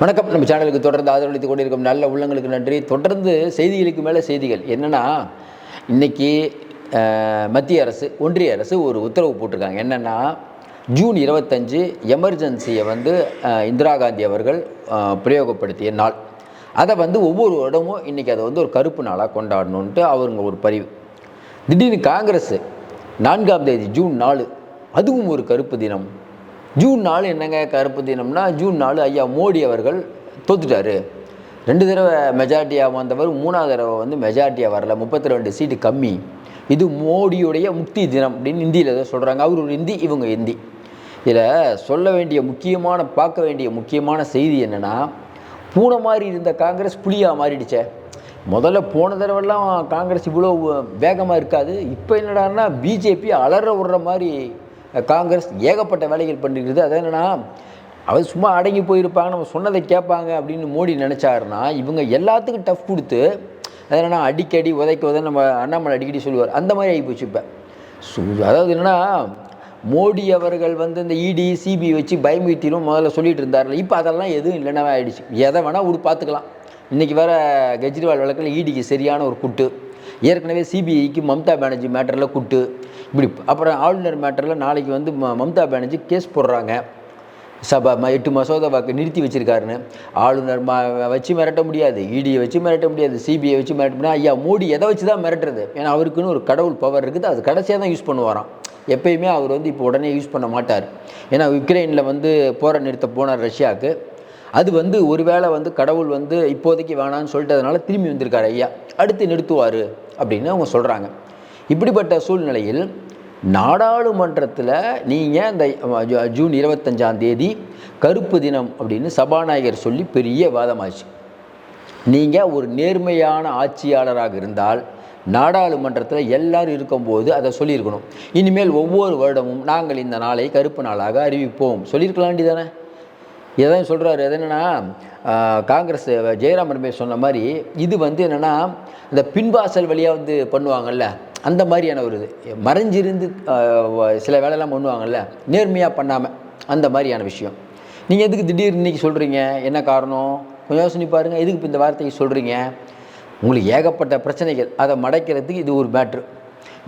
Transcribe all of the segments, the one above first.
வணக்கம். நம்ம சேனலுக்கு தொடர்ந்து ஆதரவளித்துக் கொண்டிருக்கும் நல்ல உள்ளங்களுக்கு நன்றி. தொடர்ந்து செய்திகளுக்கு மேலே செய்திகள். என்னென்னா இன்றைக்கி மத்திய அரசு ஒன்றிய அரசு ஒரு உத்தரவு போட்டிருக்காங்க. என்னென்னா ஜூன் இருபத்தஞ்சு எமர்ஜென்சியை வந்து இந்திரா காந்தி அவர்கள் பிரயோகப்படுத்திய நாள். அதை வந்து ஒவ்வொரு இடமும் இன்றைக்கி அதை வந்து ஒரு கருப்பு நாளாக கொண்டாடணுன்ட்டு அவருங்க ஒரு பதிவு. திடீர்னு காங்கிரஸ் நான்காம் தேதி ஜூன் நாலு அதுவும் ஒரு கருப்பு தினம். ஜூன் நாலு என்னங்க கருப்பு தினம்னா ஜூன் நாலு ஐயா மோடி அவர்கள் தோத்துட்டாரு. ரெண்டு தடவை மெஜாரிட்டியாக வந்தவர் மூணாவது தடவை வந்து மெஜாரிட்டியாக வரல. முப்பத்தி ரெண்டு சீட்டு கம்மி. இது மோடியுடைய முக்தி தினம் அப்படின்னு ஹிந்தியில் ஏதோ சொல்கிறாங்க அவர் ஒரு ஹிந்தி இவங்க ஹிந்தி இதில் சொல்ல வேண்டிய முக்கியமான பார்க்க வேண்டிய முக்கியமான செய்தி என்னென்னா பூனை மாதிரி இருந்த காங்கிரஸ் புலியாக மாறிடுச்சே. முதல்ல போன தடவைலாம் காங்கிரஸ் இவ்வளோ வேகமாக இருக்காது. இப்போ என்னடான்னா பிஜேபி அலற விடுற மாதிரி காங்கிரஸ் ஏகப்பட்ட வேலைகள் பண்ணிருக்குது. அது என்னென்னா அவர் சும்மா அடங்கி போயிருப்பாங்க நம்ம சொன்னதை கேட்பாங்க அப்படின்னு மோடி நினச்சாருன்னா இவங்க எல்லாத்துக்கும் டஃப் கொடுத்து அது என்னென்னா அடிக்கடி உதைக்க உதை நம்ம அண்ணாமலை அடிக்கடி சொல்லுவார். அந்த மாதிரி ஆகி போச்சு இப்போ. அதாவது என்னென்னா மோடி அவர்கள் வந்து இந்த இடி சிபி வச்சு பயமுறுத்திடும் முதல்ல சொல்லிட்டு இருந்தார்ல இப்போ அதெல்லாம் எதுவும் இல்லைன்னா ஆகிடுச்சு எதை வேணால் ஒரு பார்த்துக்கலாம். இன்றைக்கி வேற கெஜ்ரிவால் வழக்கில் இடிக்கு சரியான ஒரு குட்டு. ஏற்கனவே சிபிஐக்கு மம்தா பானர்ஜி மேட்டரில் குட்டு. இப்படி அப்புறம் ஆளுநர் மேட்டரில் நாளைக்கு வந்து ம- மம்தா பானர்ஜி கேஸ் போடுறாங்க. சபா ம- எட்டு மசோதாவாக்கு நிறுத்தி வச்சுருக்காருன்னு. ஆளுநர் ம வச்சு மிரட்ட முடியாது. இடியை வச்சு மிரட்ட முடியாது. சிபிஐ வச்சு மிரட்ட முடியாது. ஐயா மோடி எதை வச்சு தான் மிரட்டுறது? ஏன்னா அவருக்குன்னு ஒரு கடவுள் பவர் இருக்குது. அது கடைசியாக தான் யூஸ் பண்ணுவாராம். எப்பயுமே அவர் வந்து இப்போ உடனே யூஸ் பண்ண மாட்டார். ஏன்னா உக்ரைனில் வந்து போரை நிறுத்த போனார் ரஷ்யாவுக்கு. அது வந்து ஒருவேளை வந்து கடவுள் வந்து இப்போதைக்கு வேணான்னு சொல்லிட்டதுனால திரும்பி வந்திருக்காரு ஐயா. அடுத்து நிறுத்துவார் அப்படின்னு அவங்க சொல்கிறாங்க இப்படிப்பட்ட சூழ்நிலையில் நாடாளுமன்றத்தில் நீங்கள் இந்த ஜூ- ஜூன் இருபத்தஞ்சாம் தேதி கருப்பு தினம் அப்படின்னு சபாநாயகர் சொல்லி பெரிய வாதமாச்சு நீங்கள் ஒரு நேர்மையான ஆட்சியாளராக இருந்தால் நாடாளுமன்றத்தில் எல்லாரும் இருக்கும்போது அதை சொல்லியிருக்கணும். இனிமேல் ஒவ்வொரு வருடமும் நாங்கள் இந்த நாளை கருப்பு நாளாக அறிவிப்போம். சொல்லியிருக்கலாண்டி தானே இதான் சொல்கிறாரு அது என்னென்னா காங்கிரஸ் ஜெயராம் ரமேஷ் சொன்ன மாதிரி இது வந்து என்னென்னா இந்த பின்வாசல் வழியாக வந்து பண்ணுவாங்கல்ல அந்த மாதிரியான ஒரு இது. மறைஞ்சிருந்து சில வேலையெல்லாம் பண்ணுவாங்கல்ல நேர்மையாக பண்ணாமல் அந்த மாதிரியான விஷயம். நீங்கள் எதுக்கு திடீர்னு இன்னைக்கு சொல்கிறீங்க என்ன காரணம்? கொஞ்சம் யோசனை பாருங்கள் எதுக்கு இப்போ இந்த வார்த்தையை சொல்கிறீங்க உங்களுக்கு ஏகப்பட்ட பிரச்சனைகள். அதை மடைக்கிறதுக்கு இது ஒரு மேட்ரு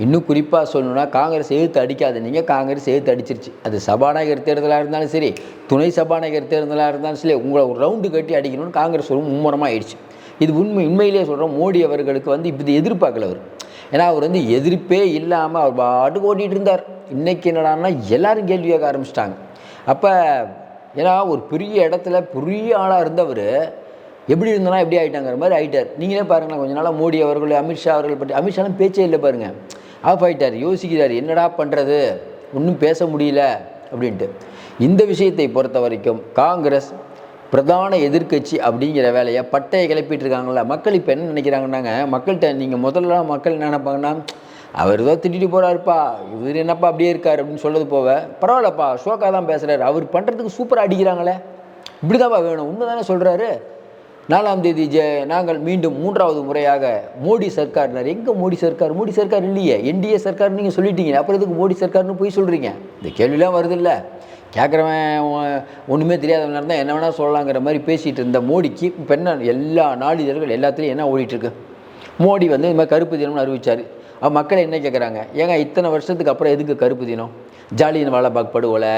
இன்னும் குறிப்பாக சொல்லணும்னா காங்கிரஸ் எழுத்து அடிக்காது நீங்கள் காங்கிரஸ் எழுத்து அடிச்சிருச்சு. அது சபாநாயகர் தேர்தலாக இருந்தாலும் சரி துணை சபாநாயகர் தேர்தலாக இருந்தாலும் சரி உங்களை ஒரு ரவுண்டு கட்டி அடிக்கணும்னு காங்கிரஸ் ஒரு மும்முரமாக ஆயிடுச்சு. இது உண்மை உண்மையிலேயே சொல்கிறோம் மோடி அவர்களுக்கு வந்து இப்படி எதிர்பார்க்கல அவர். ஏன்னா அவர் வந்து எதிர்ப்பே இல்லாமல் அவர் பாட்டுக்கு ஓட்டிகிட்டு இருந்தார். இன்றைக்கி என்னடான்னா எல்லோரும் கேள்வி கேட்க ஆரம்பிச்சிட்டாங்க. அப்போ ஏன்னா ஒரு பெரிய இடத்துல பெரிய ஆளாக இருந்தவர் எப்படி இருந்தனா எப்படி ஆயிட்டாங்கிற மாதிரி ஆகிட்டார் நீங்களே பாருங்களேன் கொஞ்ச நாளாக மோடி அவர்கள் அமித்ஷா அவர்கள் பற்றி அமித்ஷாலாம் பேச்சே இல்லை பாருங்கள் ஆஃப் ஆயிட்டார் யோசிக்கிறார் என்னடா பண்ணுறது ஒன்றும் பேச முடியல அப்படின்ட்டு. இந்த விஷயத்தை பொறுத்த வரைக்கும் காங்கிரஸ் பிரதான எதிர்க்கட்சி அப்படிங்கிற வேலையை பட்டையை கிளப்பிட்டு இருக்காங்களா மக்கள் இப்போ என்ன நினைக்கிறாங்கன்னாங்க மக்கள்கிட்ட நீங்கள் முதல்ல மக்கள் என்ன நினைப்பாங்கன்னா அவர் ஏதோ திட்டிட்டு போகிறாருப்பா இவர் என்னப்பா அப்படியே இருக்கார் அப்படின்னு சொல்றது போக பரவாயில்லப்பா ஷோக்கா தான் பேசுகிறாரு அவர் பண்ணுறதுக்கு சூப்பராக அடிக்கிறாங்களே. இப்படி வேணும் உண்மை தானே சொல்கிறாரு நாலாம் தேதி ஜெ நாங்கள் மீண்டும் மூன்றாவது முறையாக மோடி சர்க்கார்னார். எங்கே மோடி சர்க்கார்? மோடி சர்க்கார் இல்லையே என்டிஏ சர்க்கார்னு நீங்கள் சொல்லிட்டீங்க அப்புறம் எதுக்கு மோடி சர்க்கார்னு போய் சொல்கிறீங்க இந்த கேள்விலாம் வருது இல்லை கேட்குறவன் ஒன்றுமே தெரியாதவனாக இருந்தால் என்ன வேணால் சொல்லலாங்கிற மாதிரி பேசிகிட்டு இருந்த மோடிக்கு இப்போ என்ன எல்லா நாளிதழ்கள் எல்லாத்துலேயும் என்ன ஓடிட்டுருக்கு? மோடி வந்து இந்த மாதிரி கருப்பு தினம்னு அறிவிச்சார். அவன் மக்கள் என்ன கேட்குறாங்க ஏங்க இத்தனை வருஷத்துக்கு அப்புறம் எதுக்கு கருப்பு தினம்? ஜாலியன் வாலாபாக் படுகொலை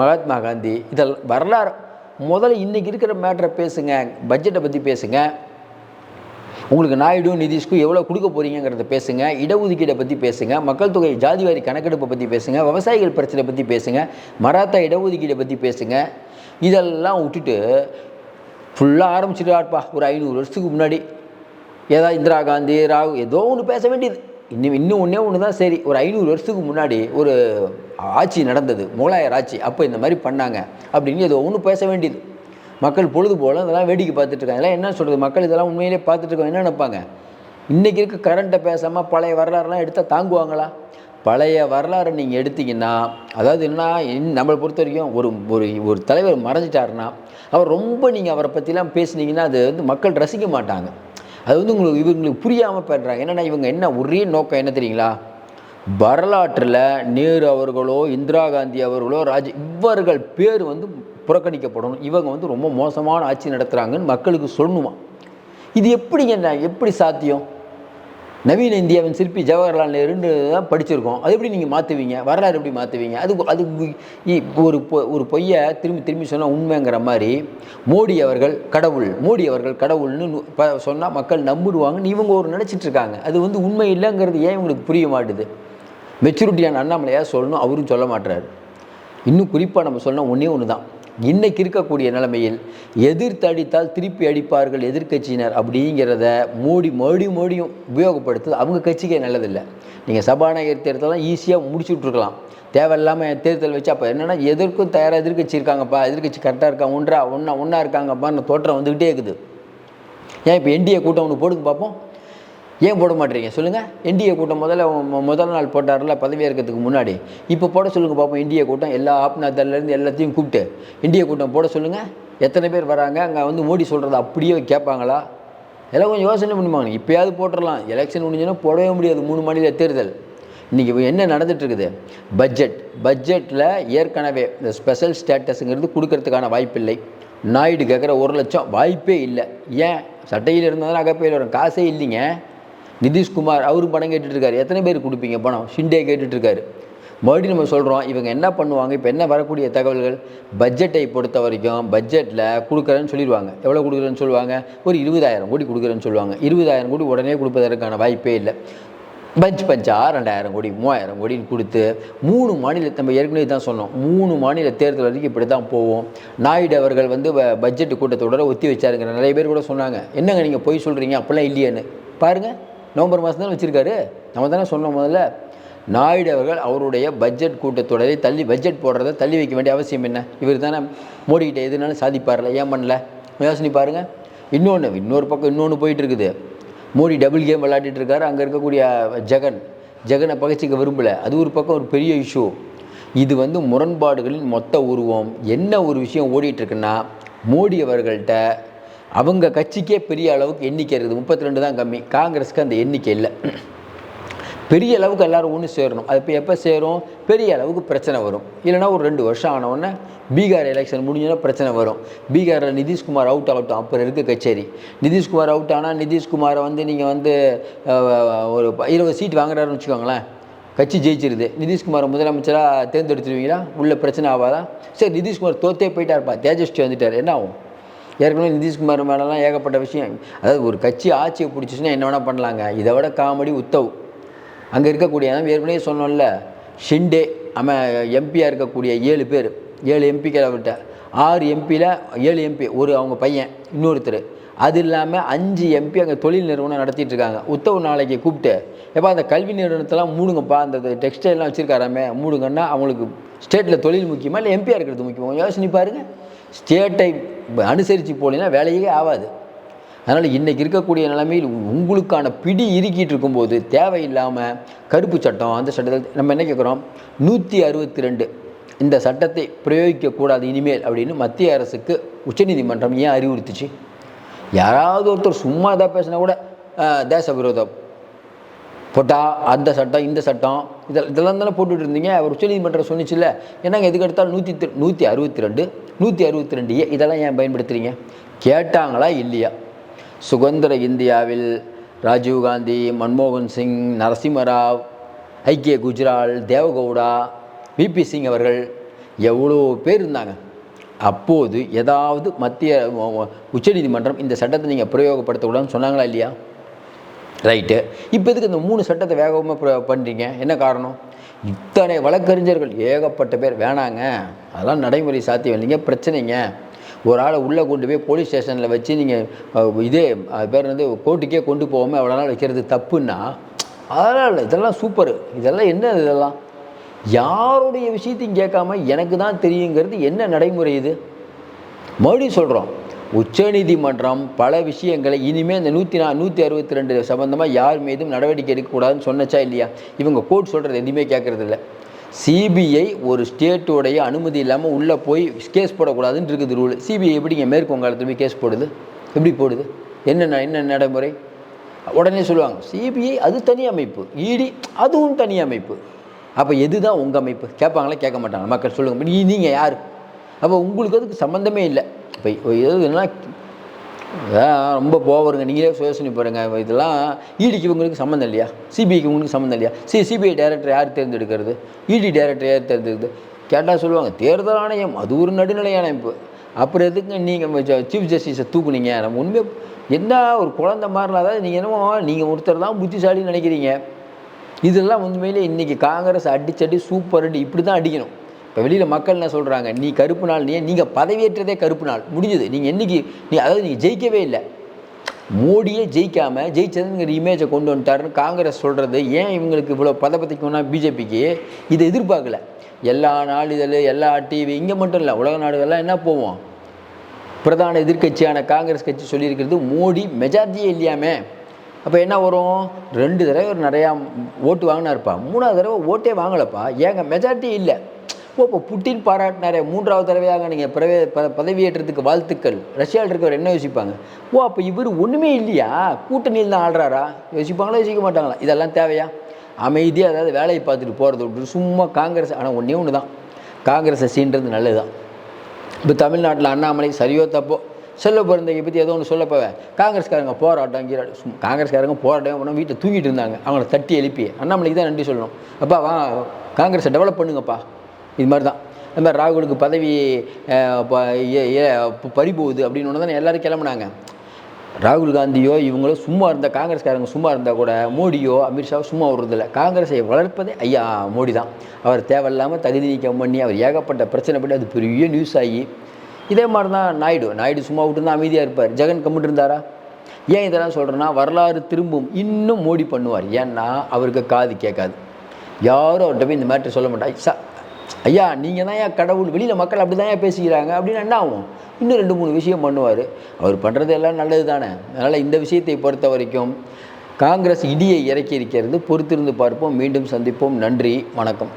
மகாத்மா காந்தி இதெல்லாம் வரலாறு. முதல்ல இன்றைக்கி இருக்கிற மேட்டரை பேசுங்க பட்ஜெட்டை பற்றி பேசுங்க. உங்களுக்கு நாயுடு நிதிஷ்க்கும் எவ்வளோ கொடுக்க போறீங்கிறத பேசுங்க. இடஒதுக்கீடை பற்றி பேசுங்க. மக்கள் தொகை ஜாதிவாரி கணக்கெடுப்பை பற்றி பேசுங்க. விவசாயிகள் பிரச்சனை பற்றி பேசுங்க. மராத்தா இடஒதுக்கீடை பற்றி பேசுங்க. இதெல்லாம் விட்டுட்டு ஃபுல்லாக ஆரம்பிச்சிட்டாருப்பா. ஒரு ஐநூறு வருஷத்துக்கு முன்னாடி. ஏதாவது இந்திரா காந்தி ராகு ஏதோ ஒன்று பேச வேண்டியது. இன்னும் இன்னும் ஒன்றே ஒன்று தான் சரி. ஒரு ஐநூறு வருஷத்துக்கு முன்னாடி ஒரு ஆட்சி நடந்தது. முகலாயர் ஆட்சி. அப்போ இந்த மாதிரி பண்ணாங்க. அப்படின்னு ஏதோ ஒன்று பேச வேண்டியது. மக்கள் பொழுது போல இதெல்லாம் வேடிக்கை பார்த்துட்டு இருக்காங்க. இதெல்லாம் என்ன சொல்கிறது மக்கள் இதெல்லாம் உண்மையிலே பார்த்துட்டு இருக்காங்க என்ன நினைப்பாங்க? இன்றைக்கி இருக்க கரண்ட்டை பேசாமல் பழைய வரலாறுலாம் எடுத்தால் தாங்குவாங்களா? பழைய வரலாறை நீங்கள் எடுத்தீங்கன்னா அதாவது என்ன நம்மளை பொறுத்த வரைக்கும் ஒரு ஒரு ஒரு தலைவர் மறைஞ்சிட்டாருன்னா அவர் ரொம்ப நீங்கள் அவரை பற்றிலாம் பேசுனீங்கன்னா அது வந்து மக்கள் ரசிக்க மாட்டாங்க. அது வந்து உங்களுக்கு இவங்களுக்கு புரியாமல் போயிடுறாங்க. என்னென்னா இவங்க என்ன ஒரே நோக்கம் என்ன தெரியுங்களா? வரலாற்றில் நேரு அவர்களோ இந்திரா காந்தி அவர்களோ ராஜ் இவர்கள் பேர் வந்து புறக்கணிக்கப்படணும். இவங்க வந்து ரொம்ப மோசமான ஆட்சி நடத்துகிறாங்கன்னு மக்களுக்கு சொல்லணுமா? இது எப்படிங்க என்ன எப்படி சாத்தியம்? நவீன இந்தியாவின் சிற்பி ஜவஹர்லால் நேருன்னு தான் படிச்சிருக்கோம். அது எப்படி நீங்கள் மாற்றுவீங்க வரலாறு எப்படி மாற்றுவீங்க அது அது ஒரு பொ- ஒரு பொய்யை திரும்பி திரும்பி சொன்னால் உண்மைங்கிற மாதிரி மோடி அவர்கள் கடவுள் மோடி அவர்கள் கடவுள்னு ப சொன்னால் மக்கள் நம்பிடுவாங்கன்னு இவங்க ஒரு நினச்சிட்ருக்காங்க அது வந்து உண்மை இல்லைங்கிறது ஏன் இவங்களுக்கு புரிய மாட்டுது? மெச்சூரிட்டியான அண்ணாமலையாக சொல்லணும் அவரும் சொல்ல மாட்டுறாரு இன்னும் குறிப்பாக நம்ம சொன்னால் ஒன்றே ஒன்று தான் இன்னைக்கு இருக்கக்கூடிய நிலைமையில் எதிர்த்து அடித்தால் திருப்பி அடிப்பார்கள் எதிர்க்கட்சியினர் அப்படிங்கிறத மோடி மறுபடி மறுபடியும் உபயோகப்படுத்துது அவங்க கட்சிக்கே நல்லதில்லை. நீங்கள் சபாநாயகர் தேர்தலாம் ஈஸியாக முடிச்சு விட்ருக்கலாம் தேவையில்லாமல் தேர்தல் வச்சு அப்போ என்னென்னா எதற்கும் தயாராக எதிர்க்கட்சி இருக்காங்கப்பா எதிர்க்கட்சி கரெக்டாக இருக்காங்க ஒன்றா ஒன்றா ஒன்றா இருக்காங்கப்பான்னு தோற்றம் வந்துக்கிட்டே இருக்குது. ஏன் இப்போ என்டிஏ கூட்டம் ஒன்று போடுங்க பார்ப்போம் ஏன் போட மாட்டீங்க? சொல்லுங்கள் என்டிஏ கூட்டம் முதல்ல முதல் நாள் போட்டார்ல பதவியேற்கிறதுக்கு முன்னாடி. இப்போ போட சொல்லுங்கள் பார்ப்போம் என்டிஏ கூட்டம். எல்லா ஆப்னாத்தர்லேருந்து எல்லாத்தையும் கூப்பிட்டு. என்டிஏ கூட்டம் போட சொல்லுங்கள் எத்தனை பேர் வராங்க? அங்கே வந்து மோடி சொல்கிறத அப்படியே கேட்பாங்களா? எல்லாம் கொஞ்சம் யோசனை பண்ணுவாங்க. இப்போயாவது போட்டுடலாம் எலெக்ஷன் முடிஞ்சுன்னா போடவே முடியாது. மூணு மாநில தேர்தல். இன்றைக்கி என்ன நடந்துகிட்ருக்குது பட்ஜெட் பட்ஜெட்டில் ஏற்கனவே இந்த ஸ்பெஷல் ஸ்டேட்டஸுங்கிறது கொடுக்கறதுக்கான வாய்ப்பில்லை. நாயுடு கேட்குற ஒரு லட்சம் வாய்ப்பே இல்லை. ஏன்? சட்டையில் இருந்தால் தான் அகப்பையில் வரும். காசே இல்லைங்க. நிதிஷ்குமார் அவரும் பணம் கேட்டுட்ருக்காரு. எத்தனை பேர் கொடுப்பீங்க பணம்? ஷிண்டே கேட்டுட்ருக்காரு. மறுபடியும் நம்ம சொல்கிறோம் இவங்க என்ன பண்ணுவாங்க? இப்போ என்ன வரக்கூடிய தகவல்கள்? பட்ஜெட்டை பொறுத்த வரைக்கும் பட்ஜெட்டில் கொடுக்குறேன்னு சொல்லிடுவாங்க எவ்வளோ கொடுக்குறேன்னு சொல்லுவாங்க? ஒரு இருபதாயிரம் கோடி கொடுக்குறேன்னு சொல்லுவாங்க. இருபதாயிரம் கோடி உடனே கொடுப்பதற்கான வாய்ப்பே இல்லை. பஞ்ச் பஞ்சா ரெண்டாயிரம் கோடி மூவாயிரம் கோடின்னு கொடுத்து மூணு மாநில நம்ம ஏற்கனவே தான் சொன்னோம். மூணு மாநில தேர்தல் வரைக்கும் இப்படி தான் போவோம். நாயுடு அவர்கள் வந்து பட்ஜெட் கூட்டத்தோட ஒத்தி வச்சாருங்கிற நிறைய பேர் கூட சொன்னாங்க. என்னங்க நீங்கள் பொய் சொல்கிறீங்க அப்படிலாம் இல்லையேன்னு. பாருங்கள் நவம்பர் மாதம் தான் வச்சுருக்காரு? நம்ம தானே சொன்னோம் முதல்ல. நாயுடு அவர்கள் அவருடைய பட்ஜெட் கூட்டத்தொடரை தள்ளி பட்ஜெட் போடுறதை தள்ளி வைக்க வேண்டிய அவசியம் என்ன? இவர் தானே மோடிக்கிட்ட எதுனாலும் சாதிப்பார்ல ஏன் பண்ணல? யோசனை பாருங்கள் இன்னொன்று இன்னொரு பக்கம் இன்னொன்று போயிட்டு இருக்குது மோடி டபுள் கேம் விளையாடிட்டு இருக்காரு. அங்கே இருக்கக்கூடிய ஜெகன் ஜெகனை பகச்சிக்க விரும்பலை. அது ஒரு பக்கம் ஒரு பெரிய இஷ்யூ இது வந்து முரண்பாடுகளின் மொத்த உருவம். என்ன ஒரு விஷயம் ஓடிட்டுருக்குன்னா மோடி அவர்கள்ட்ட அவங்க கட்சிக்கே பெரிய அளவுக்கு எண்ணிக்கை இருக்குது. முப்பத்தி ரெண்டு தான் கம்மி. காங்கிரஸுக்கு அந்த எண்ணிக்கை இல்லை. பெரிய அளவுக்கு எல்லோரும் ஒன்று சேரணும். அது இப்போ எப்போ சேரும்? பெரிய அளவுக்கு பிரச்சனை வரும். இல்லைன்னா ஒரு ரெண்டு வருஷம் ஆனவுடனே பீகார் எலெக்ஷன் முடிஞ்சோன்னா பிரச்சனை வரும். பீகாரில் நிதிஷ்குமார் அவுட் ஆகட்டும் அப்புறம் இருக்க கச்சேரி. நிதிஷ்குமார் அவுட் ஆனால் நிதிஷ்குமாரை வந்து நீங்கள் வந்து ஒரு இருபது சீட் வாங்குறாருன்னு வச்சுக்கோங்களேன். கட்சி ஜெயிச்சிருது. நிதிஷ்குமாரை முதலமைச்சராக தேர்ந்தெடுத்துருவீங்களா? உள்ள பிரச்சனை ஆகாதா? சரி நிதிஷ்குமார் தோத்தே போயிட்டாருப்பா. தேஜஸ்வி வந்துட்டார். என்ன ஆகும்? ஏற்கனவே நிதிஷ்குமார் மேலெலாம் ஏகப்பட்ட விஷயம். அதாவது ஒரு கட்சி ஆட்சியை பிடிச்சிச்சுன்னா என்ன வேணால் பண்ணலாங்க. இதை விட காமெடி உத்தவ். அங்கே இருக்கக்கூடிய ஏற்கனவே சொன்னோம்ல ஷிண்டே அவன் எம்பியாக இருக்கக்கூடிய ஏழு பேர் ஏழு எம்பிக்கள் அவர்கிட்ட. ஆறு எம்பியில் ஏழு எம்பி ஒரு அவங்க பையன் இன்னொருத்தர். அது இல்லாமல் அஞ்சு எம்பி அங்கே தொழில் நிறுவனம் நடத்திட்டு இருக்காங்க. உத்தவ நாளைக்கு கூப்பிட்டு எப்போ அந்த கல்வி நிறுவனத்தெல்லாம் மூடுங்கப்பா அந்த டெக்ஸ்டைல்லாம் வச்சுருக்காராமே மூடுங்கன்னா அவங்களுக்கு ஸ்டேட்டில் தொழில் முக்கியமாக இல்லை எம்பியாக இருக்கிறது முக்கியமாக யோசனை பாருங்கள் ஸ்டேட்டை அனுசரித்து போனீங்கன்னா வேலையே ஆகாது. அதனால் இன்றைக்கி இருக்கக்கூடிய நிலைமையில் உங்களுக்கான பிடி இறுக்கிட்டு இருக்கும்போது தேவையில்லாமல் கருப்பு சட்டம் அந்த சட்டத்தில் நம்ம என்ன கேட்குறோம்? நூற்றி அறுபத்தி ரெண்டு இந்த சட்டத்தை பிரயோகிக்கக்கூடாது இனிமேல் அப்படின்னு மத்திய அரசுக்கு உச்சநீதிமன்றம் ஏன் அறிவுறுத்துச்சு? யாராவது ஒருத்தர் சும்மா எதாவது பேசினா கூட தேச விரோதம். போட்டால் அந்த சட்டம் இந்த சட்டம் இதில் இதெல்லாம் தானே போட்டுட்டு இருந்தீங்க அவர் உச்சநீதிமன்றம் சொன்னிச்சுல்ல என்னங்க எதுக்கு எடுத்தாலும் நூற்றி நூற்றி அறுபத்தி ரெண்டு நூற்றி அறுபத்தி ரெண்டு ஏ இதெல்லாம் ஏன் பயன்படுத்துகிறீங்க கேட்டாங்களா இல்லையா? சுதந்திர இந்தியாவில் ராஜீவ்காந்தி மன்மோகன் சிங் நரசிம்மராவ் ஐக்கிய குஜ்ரால் தேவகவுடா விபி சிங் அவர்கள் எவ்வளோ பேர் இருந்தாங்க? அப்போது ஏதாவது மத்திய உச்சநீதிமன்றம் இந்த சட்டத்தை நீங்கள் பிரயோகப்படுத்தக்கூடாதுன்னு சொன்னாங்களா இல்லையா? ரைட்டு. இப்போ இதுக்கு இந்த மூணு சட்டத்தை வேகமாக பண்ணுறீங்க என்ன காரணம்? இத்தனை வழக்கறிஞர்கள் ஏகப்பட்ட பேர் வேணாங்க. அதெல்லாம் நடைமுறை சாத்தியம் இல்லைங்க. பிரச்சனைங்க. ஒரு ஆளை உள்ளே கொண்டு போய் போலீஸ் ஸ்டேஷனில் வச்சு நீங்கள் இதே அது பேர் வந்து கோர்ட்டுக்கே கொண்டு போகாமல் அவ்வளோ நாள் வைக்கிறது தப்புன்னா அதெல்லாம் இல்லை. இதெல்லாம் சூப்பர் இதெல்லாம் என்ன இதெல்லாம்? யாருடைய விஷயத்தையும் கேட்காம எனக்கு தான் தெரியுங்கிறது என்ன நடைமுறை இது? மறுபடியும் சொல்கிறோம் உச்சநீதிமன்றம் பல விஷயங்களை இனிமேல் இந்த நூற்றி நா நூற்றி அறுபத்தி ரெண்டு சம்மந்தமாக யார் மீதும் நடவடிக்கை எடுக்கக்கூடாதுன்னு சொன்னச்சா இல்லையா? இவங்க கோர்ட் சொல்கிறது எதுவுமே கேட்குறது இல்லை. சிபிஐ ஒரு ஸ்டேட்டோடைய அனுமதி இல்லாமல் உள்ளே போய் கேஸ் போடக்கூடாதுன்னு இருக்குது ரூல் சிபிஐ எப்படிங்க மேற்கு வங்காளத்தில் போய் கேஸ் போடுது? எப்படி போடுது? என்ன என்ன நடைமுறை? உடனே சொல்லுவாங்க சிபிஐ அது தனி அமைப்பு. இடி அதுவும் தனி அமைப்பு. அப்போ எது தான் உங்கள் அமைப்பு? கேட்பாங்களா? கேட்க மாட்டாங்க மக்கள் சொல்லுங்கள் நீங்கள் யார்? அப்போ உங்களுக்கு அதுக்கு சம்மந்தமே இல்லை. இப்போ எதுனா அதான் ரொம்ப போவருங்க நீங்களே யோசனை பாருங்கள் இதெல்லாம் இடிக்கு இவங்களுக்கு சம்மந்தம் இல்லையா? சிபிஐக்கு உங்களுக்கு சம்மந்தம் இல்லையா? சி சிபிஐ டைரக்டர் யார் தேர்ந்தெடுக்கிறது? இடி டைரக்டர் யார் தேர்ந்தெடுக்கிறது? கேட்டால் சொல்லுவாங்க தேர்தல் ஆணையம் அது ஒரு நடுநிலை அமைப்பு அப்புறம் எதுக்கு நீங்கள் சீஃப் ஜஸ்டிஸை தூக்குனீங்க? நம்ம உண்மையாக என்ன ஒரு குழந்த மாதிரிலாம் அதாவது நீங்கள் என்னமோ நீங்கள் ஒருத்தர் தான் புத்திசாலின்னு நினைக்கிறீங்க. இதெல்லாம் உண்மையிலே இன்றைக்கி காங்கிரஸ் அடிச்சடி சூப்பர் அடி இப்படி தான் அடிக்கணும். இப்போ வெளியில் மக்கள் என்ன சொல்கிறாங்க நீ கருப்பு நாள் நீ நீங்கள் பதவியேற்றதே கருப்பு நாள். முடிஞ்சது. நீங்கள் என்றைக்கு நீ அதாவது நீங்கள் ஜெயிக்கவே இல்லை. மோடியே ஜெயிக்காமல் ஜெயிச்சதுங்கிற இமேஜை கொண்டு வந்துட்டாருன்னு காங்கிரஸ் சொல்கிறது ஏன் இவங்களுக்கு இவ்வளோ பதப்பத்திக்கணும்னா பிஜேபிக்கு? இதை எதிர்பார்க்கல. எல்லா நாளிதழ் எல்லா டிவி இங்கே மட்டும் இல்லை உலக நாடுகள்லாம் என்ன போவோம்? பிரதான எதிர்க்கட்சியான காங்கிரஸ் கட்சி சொல்லியிருக்கிறது மோடி மெஜாரிட்டியே இல்லையாமே. அப்போ என்ன வரும்? ரெண்டு தடவை நிறையா ஓட்டு வாங்கினாருப்பா. மூணாவது தடவை ஓட்டே வாங்கலப்பா. ஏங்க மெஜாரிட்டி இல்லை. இப்போ புட்டின் பாராட்டினாரே மூன்றாவது தடவையாக நீங்கள் பிரவே ப பதவியேற்றத்துக்கு வாழ்த்துக்கள். ரஷ்யாவில் இருக்கவர் என்ன யோசிப்பாங்க? ஓ அப்போ இவர் ஒன்றுமே இல்லையா? கூட்டணியில் தான் ஆடுறாரா யோசிப்பாங்களா யோசிக்க மாட்டாங்களா? இதெல்லாம் தேவையா? அமைதியாக அதாவது வேலையை பார்த்துட்டு போகிறது விட்டு சும்மா காங்கிரஸ் ஆனால் ஒன்றே ஒன்று தான். காங்கிரஸ் சீன்றது நல்லது தான் இப்போ தமிழ்நாட்டில் அண்ணாமலை சரியோ தப்போ? செல்ல பிறந்தகை பற்றி ஏதோ ஒன்று சொல்ல போவேன் காங்கிரஸ்காரங்க போராட்டம் கீராட்டம் சும் காங்கிரஸ்காரங்க போராட்டம் பண்ண வீட்டில் தூங்கிட்டு இருந்தாங்க. அவங்கள தட்டி எழுப்பி அண்ணாமலைக்கு தான் நன்றி சொல்லணும். அப்பா வா காங்கிரஸை டெவலப் பண்ணுங்கப்பா. இது மாதிரி தான் அது மாதிரி ராகுலுக்கு பதவி பறிபோகுது அப்படின்னு ஒன்று தானே எல்லோரும் கிளம்புனாங்க. ராகுல் காந்தியோ இவங்களோ சும்மா இருந்த காங்கிரஸ்காரங்க சும்மா இருந்தால் கூட மோடியோ அமித்ஷாவோ சும்மா வருவதில்லை காங்கிரஸை வளர்ப்பதே ஐயா மோடி தான் அவர் தேவையில்லாமல் தகுதி நீக்கம் பண்ணி அவர் ஏகப்பட்ட பிரச்சனை பண்ணி அது பெரிய நியூஸ் ஆகி. இதே மாதிரி தான் நாயுடு. நாயுடு சும்மா விட்டுருந்தான் அமைதியாக இருப்பார். ஜெகன் கம்மிட்டு இருந்தாரா? ஏன் இதெல்லாம் சொல்கிறேன்னா வரலாறு திரும்பும். இன்னும் மோடி பண்ணுவார். ஏன்னா அவருக்கு காது கேட்காது. யாரும் அவர்கிட்ட போய் இந்த மேட்ரு சொல்ல மாட்டா ஐயா நீங்கள் தான் ஏன் கடவுள் வெளியில் மக்கள் அப்படி தான் ஏன் பேசிக்கிறாங்க. அப்படின்னு என்ன ஆகும்? இன்னும் ரெண்டு மூணு விஷயம் பண்ணுவார். அவர் பண்ணுறது எல்லாம் நல்லது தானே அதனால் இந்த விஷயத்தை பொறுத்த வரைக்கும் காங்கிரஸ் இடியை இறக்கி இருக்கிறது. பொறுத்திருந்து பார்ப்போம். மீண்டும் சந்திப்போம். நன்றி. வணக்கம்.